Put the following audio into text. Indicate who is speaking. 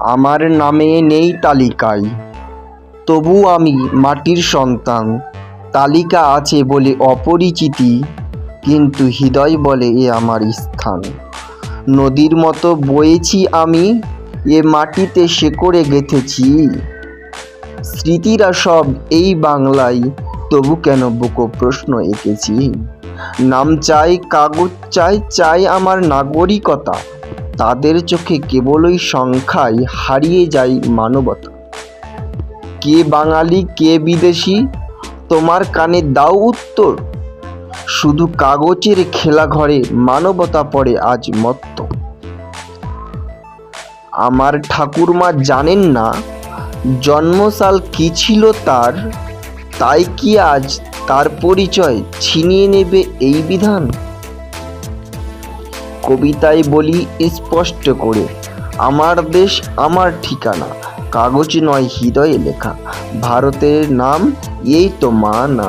Speaker 1: আমার নামে নেই তালিকায়। তবু আমি মাটির সন্তান। তালিকা আছে বলে অপরিচিতি, কিন্তু হৃদয় বলে এ আমার স্থান। নদীর মতো বয়েছি আমি, এ মাটিতে শেকড়ে গেঁথেছি। স্মৃতিরা সব এই বাংলায়, তবু কেন বুকো প্রশ্ন এঁকেছি? নাম চাই, কাগজ চাই চাই আমার নাগরিকতা। তাদের চোখে কেবলই সংখ্যায় হারিয়ে যায় মানবতা। কে বাঙালি, কে বিদেশি, তোমার কানে দাও উত্তর। শুধু কাগজের খেলা ঘরে মানবতা পড়ে আজ মত্ত। আমার ঠাকুরমা জানেন না, জন্মসাল কি ছিল তার, তাই কি আজ তার পরিচয় ছিনিয়ে নেবে এই বিধান? কবিতায় বলি স্পষ্ট করে, আমার দেশ আমার ঠিকানা, কাগজ নয় হৃদয়ে লেখা, ভারতের নাম এই তো মা না